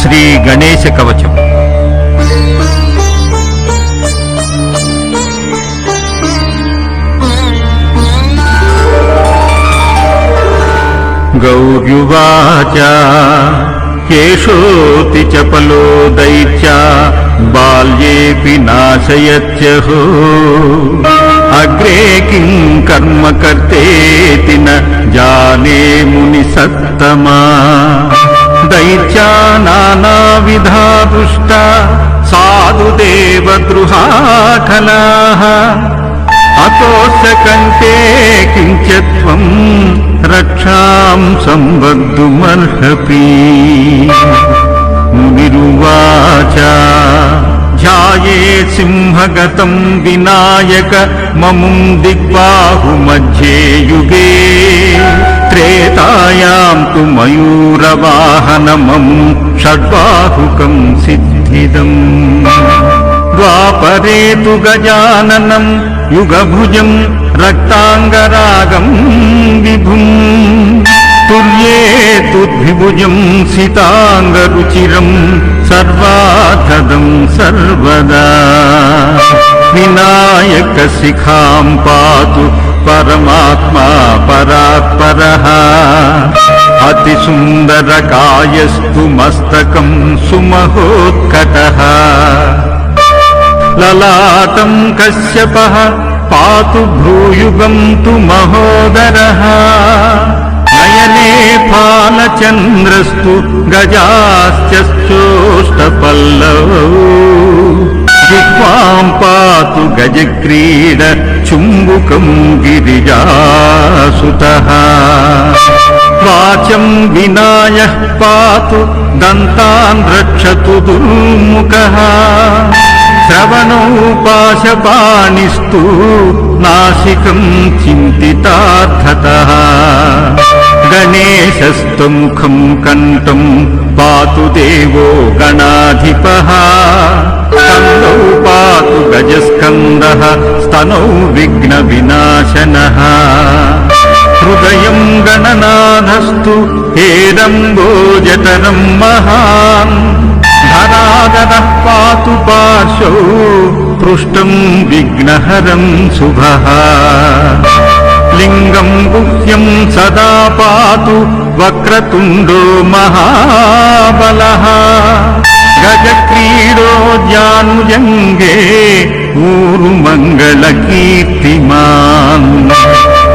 శ్రీ గణేశ కవచం. గౌర్యువాచ కేశోతి చపలో దైత్యా బాల్యేపి నాశయత్యహో. అగ్రే కిం కర్మ కర్తేతి జానే ముని సత్తమా. దైత్యా నానావిధా దుష్ట సాధు దేవద్రుహాఖలా అతోస కంటే కించత్వం రక్షాం సంబద్ధుమర్హపి మునిరువాచ ధ్యాయే సింహగతం వినాయక మముం దిగ్బాహుమధ్యే యుగే త్రేతాయాం తు మయూరవాహనమం షడ్బాహుకం సిద్ధిదం ద్వాపరే తు గజాననం యుగభుజం రక్తాంగరాగం విభుం తుల్యే తుద్విభుజం సితాంగరుచిరం సర్వాధదం సర్వదా వినాయక శిఖాం పాతు పరమాత్మా పరాత్పరః అతి సుందరకాయస్తు మస్తకం సుమహోత్కటः లలాటం కశ్యపः పాతు భ్రూయుగం తు మహోదరः నయనే ఫాలచంద్రస్తు గజాశ్చోష్టపల్లవౌ జిహ్వాం పాతు గజక్రీడ చుంబుకం గిరిజాసుతः. వాచం వినాయ పాతు దంతాన్ రక్షతు దుర్ముఖः శ్రవణౌ పాశపాణిస్తు నాసికం చింతితార్థతः గణేశస్తు ముఖం కంఠం పాతు దేవో గణాధిపः స్కందౌ పాతు గజస్కందः స్తనౌ విఘ్న వినాశనः హృదయం గణనాథస్తు హేరంబోజటరం మహాన్. ధరాదరः పాతు పార్శ్వౌ పృష్టం విఘ్నహరం శుభः. లింగం గుహ్యం సదా పాతు వక్రతుండో మహాబల గజక్రీడోద్యానుజంగే ఊరు మంగళ కీర్తిమాన్.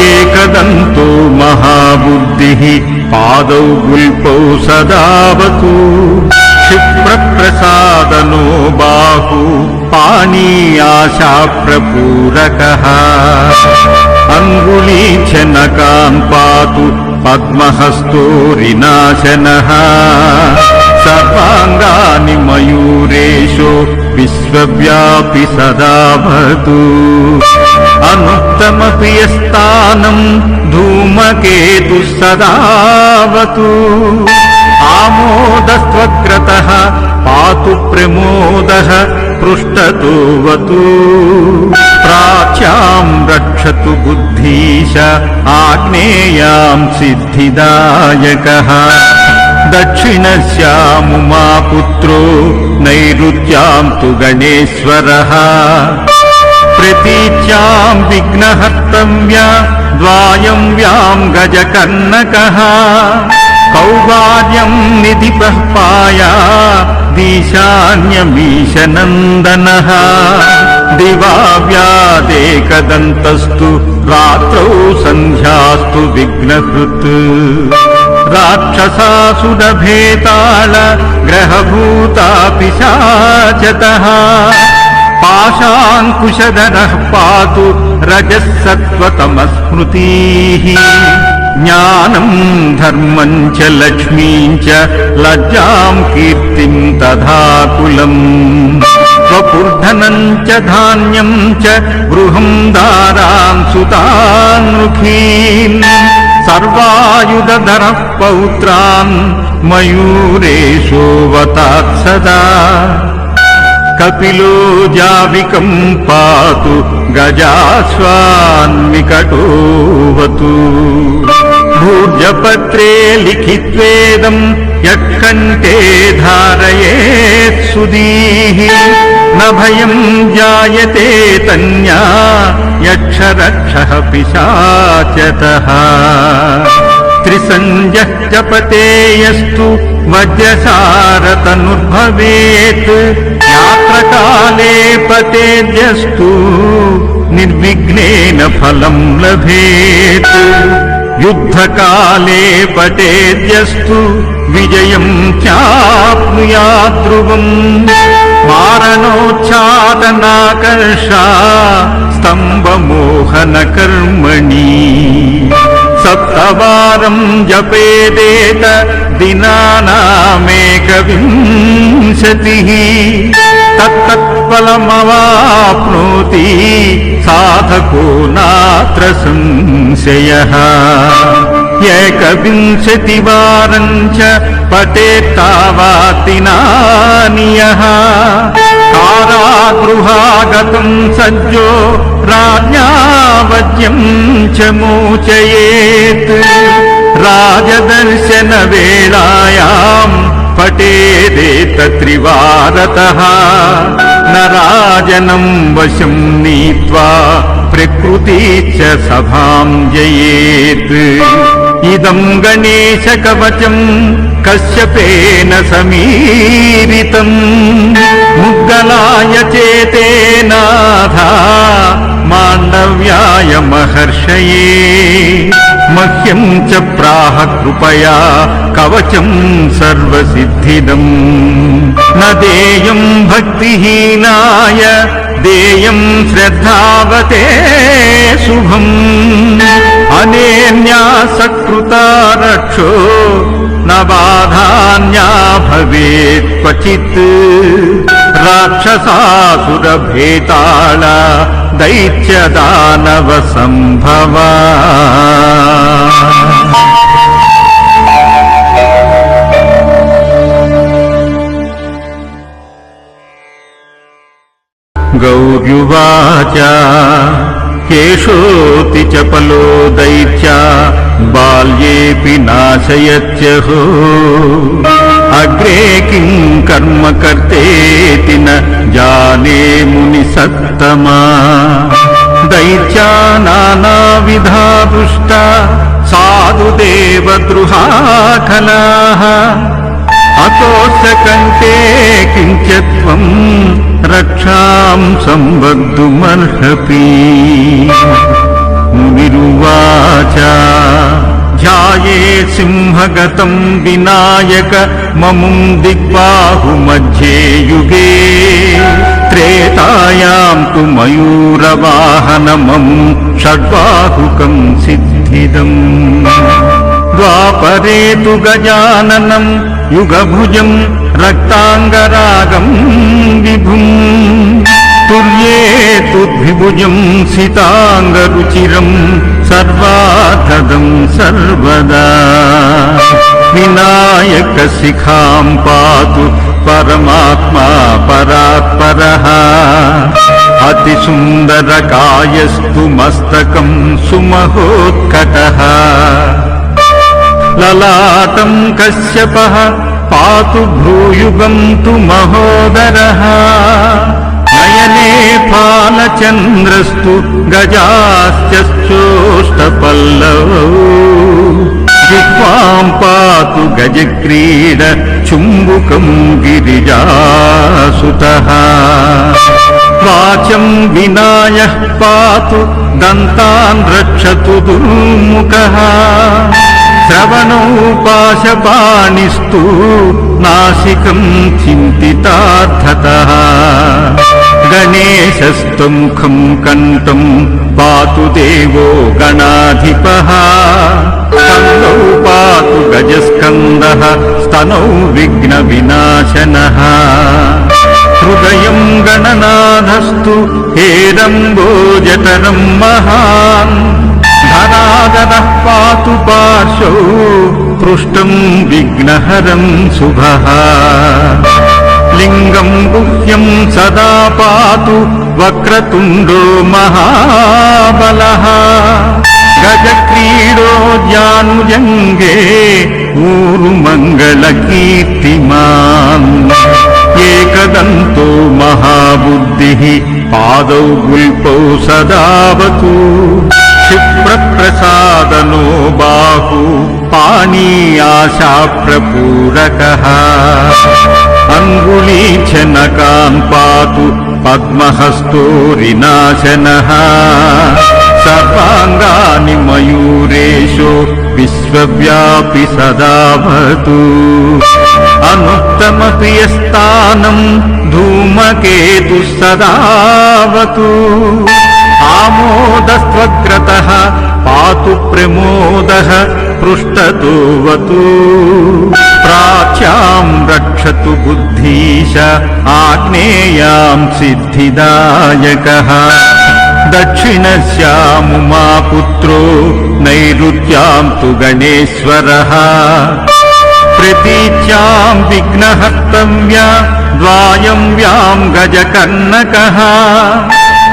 ఏకదంతో మహాబుద్ధి పాదౌ గుల్పౌ సదావతు. క్షిప్రప్రసాదనో బాహూ. పాణీయాశాప్రపూరకः అంగుళీచనకాం పాతు పద్మహస్తోరినాశనः సర్వాంగాని మయూరేషో విశ్వవ్యాపి సదాభతు అనుత్తమపి యస్థానం ధూమకేతు సదావతు. ఆమోదస్త్వగ్రతः పాతు ప్రమోద పృష్టతోవతు. ప్రాచ్యాం రక్షతు బుద్ధీశ ఆగ్నేయాం సిద్ధిదాయకः. దక్షిణస్యాముమా పుత్రో నైరుత్యాం తు గణేశ్వర. ప్రతీచ్యాం విఘ్నహర్తవ్య ద్వాయం వ్యాం గజకర్ణకः కౌవార్యం నిధిపః పాయా దీశాన్యమీశనందనः దివావ్యాదేకదంతస్తు రాత్రౌ సంధ్యాస్తు విఘ్నహృత్ రాక్షసాసురభేతాళ గ్రహభూతాపిశాచతः పాశాంకుశధరः పాతు రజः సత్వతమస్మృతిः జ్ఞానం ధర్మం చ లక్ష్మీం చ లజ్జాం కీర్తిం తథా కులం స్వపుర్ధనం చ ధాన్యం చ గృహం దారాం సుతాన్ముఖీన్ సర్వాయుధర పౌత్రాన్ మయూరేశోవతాత్ సదా. కపిలో జావికం పాతు గజాస్వాన్వికటోవతు భూర్జపత్రే లిఖిత్వేదం యక్కంటే ధారయేత్ సుదీః నభయం జాయతే తన్యా యక్షరక్ష పిశాచతః. त्रिसञ्जः जपते यस्तु वज्रसारतनुर्भवेत् यात्रकाले पतेद्यस्तु निर्विघ्नेन फलम् लभेत् युद्धकाले पतेद्यस्तु विजयम् चाप्नुयात् ध्रुवम् मारणोच्चादनाकर्षा स्तम्भमोहनकर्मणि सप्तवारम् जपेदेत दिनानामेकविंशतिः तत्तत्फलमवाप्नोति साधको नात्र संशयः एकविंशतिवारम् च पठेत्तावातिनानि यः कारागृहागतम् सज्जो राज्ञावज्यम् च मोचयेत् राजदर्शनवेलायाम् पठेदेत त्रिवारतः न राजनम् वशम् नीत्वा प्रकृति च सभाम् जयेत् इदम् गणेशकवचम् कश्यपेन समीरितम् मुद्गलाय चेतेनाधा माण्डव्याय महर्षये मह्यम् च प्राह कृपया कवचम् सर्वसिद्धिदम् न देयम् भक्तिहीनाय देयम् श्रद्धावते शुभम् अनेन्या सकृता रक्षो न बाधान्या भवेत् क्वचित् राक्षसासुरभेताळ दैत्यदानवसम्भवा गौर्युवाच केशोऽति चपलो दैत्या బాల్యేపి నాశయత్యహో. అగ్రే కిం కర్మ కర్తేతి జానే ముని సత్తమా. దైత్యానావిధా పుష్ట సాధు దేవద్రుహాకలా అతోస్య కంటే కించత్వం రక్షాం సంబద్ధుమర్హపి విరువాచ ధ్యాయే సింహగతం వినాయక మముం దిగ్బాహుమధ్యే యుగే త్రేతాయాం తు మయూరవాహనమం షడ్బాహుకం సిద్ధిదం ద్వాపరే తు గజాననం యుగభుజం రక్తాంగరాగం విభుం తుర్యేతుద్విభుజం సితాంగరుచిరం సర్వాధదం సర్వదా వినాయక శిఖాం పాతు పరమాత్మా పరాత్పర అతిసుందరకాయస్తు మస్తకం సుమహోత్కట లలాటం కశ్యప పాతు భూయుగం తు మహోదర फालचन्द्रस्तु गजाश्चोष्टपल्लवौ जिह्वाम् पातु गजक्रीड चुम्बुकम् गिरिजासुतः वाचम् विनायः पातु दन्तान् रक्षतु दुर्मुखः श्रवणौ पाशपाणिस्तु नासिकम् चिन्तितार्थतः गणेशस्तुमुखम् कण्ठम् पातु देवो गणाधिपः स्कन्दौ पातु गजस्कन्दः स्तनौ विघ्नविनाशनः हृदयम् गणनाथस्तु हेरम्बोजटरम् महान् धनादनः पातु पार्श्वौ पृष्ठम् विघ्नहरम् शुभः లింగం గుహ్యం సదా పాతు వక్రతుండో మహాబల. గజక్రీడో జానుజంగే ఊరు మంగళ కీర్తిమాన్ ఏకదంతో మహాబుద్ధి పాదౌ గుల్పౌ సదావతు. క్షిప్రప్రసాదనో బాహు. వాణీ ఆశాప్రపూరక అంగుళీచనకాం పాతు పద్మహస్తో రినాశన సర్వాంగాని మయూరేశో విశ్వవ్యాపి సదావతు అనుత్తమ ప్రియస్థానం ధూమకేతు సదావతు ఆమోదస్వగ్రత పాతు ప్రమోద పృష్టతోవతు. ప్రాచ్యాం రక్షతు బుద్ధీశ ఆగ్నేయాం సిద్ధిదాయక. దక్షిణశ్యాముమా పుత్రో నైరుత్యాం తు గణేశ్వర. ప్రతీచ్యాం విఘ్నహర్తవ్య ద్వాయం వ్యాం గజకర్ణక.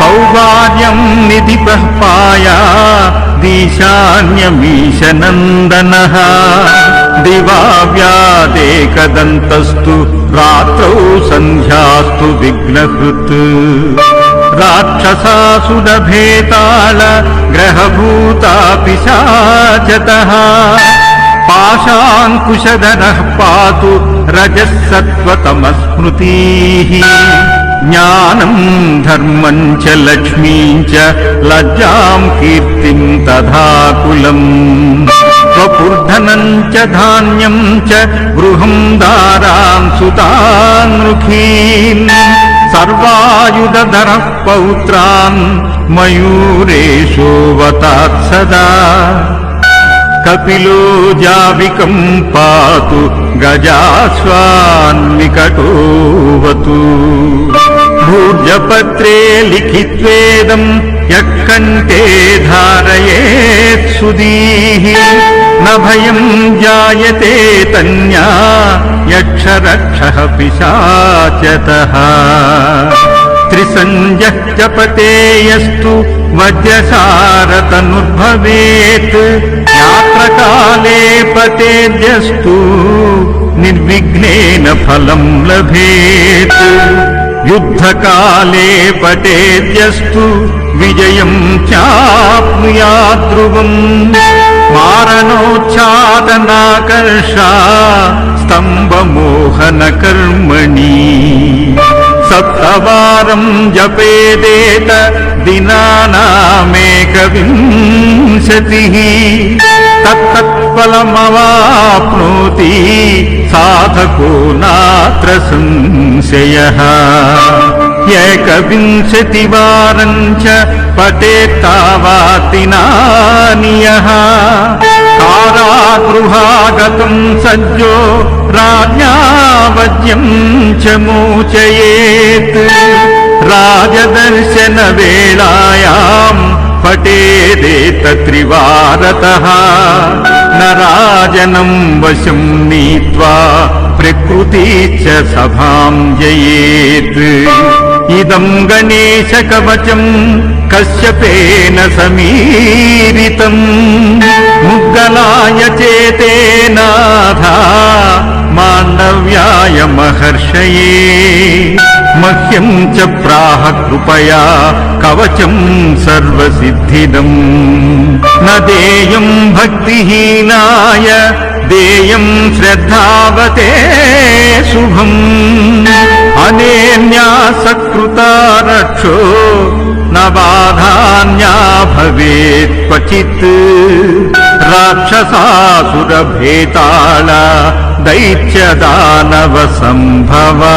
కౌవార్యం నిధి ప్రహ్పాయా दीशान्यमीशनन्दनः दिवाव्यादेकदन्तस्तु रात्रौ सन्ध्यास्तु विघ्नहृत् राक्षसासुरभेताल ग्रहभूतापि शाचतः पाशाङ्कुशधरः पातु रजः सत्त्वतमस्मृतिः జ్ఞానం ధర్మం చ లక్ష్మీం చ లజ్జాం కీర్తిం తథాకులం స్వపుర్ధనం చ ధాన్యం చ గృహం దారాం సుతానృఖీన్ సర్వాయుధర పౌత్రాన్ మయూరేశోవతాత్సదా కపిలో జావికం పాతు గజాశ్వాన్నికటోవతు. భూర్జపత్రే లిఖిత్వేదం యక్కంటే ధారయేత్ సుదీః నభయం జాయతే తన్యా యక్షరక్షః పిశాచతః. త్రిసంజః జపతేయస్తు వద్యసారతనుద్భవేత్ యాత్రకాలే పతేజస్తు నిర్విఘ్నేన ఫలం లభేత్. యుద్ధకాలే పటేద్యస్తు విజయం చాప్నుయా ధ్రువం మారణోచ్ఛాదనాకర్ష. స్తంభమోహన కర్మణీ चाप्नुयात् ध्रुवम् मारणोच्चादनाकर्षा स्तम्भमोहनकर्मणि सप्तवारम् जपेदेत दिनानामेकविंशतिः तत्तत्फलमवाप्नोति साधको नात्र संशयः एकविंशतिवारम् च पठेत्तावातिनानि यः कारागृहागतम् सज्जो राज्ञावज्यम् च मोचयेत् राजदर्शनवेलायाम् पठेदेत त्रिवारतः न राजनम् वशम् नीत्वा प्रकृति च सभाम् जयेत् इदम् गणेशकवचम् कश्यपेन समीरितम् విషయే మహ్యం చ ప్రాహ కృపయా. కవచం సర్వసిద్ధిదం. నేయం భక్తిహీనాయ. దేయం శ్రద్ధావతే శుభం. అనేన్యా సకృతారక్షో न बाधान्या भवेत् क्वचित् राक्षसासुरभेताळ दैत्यदानव सम्भवा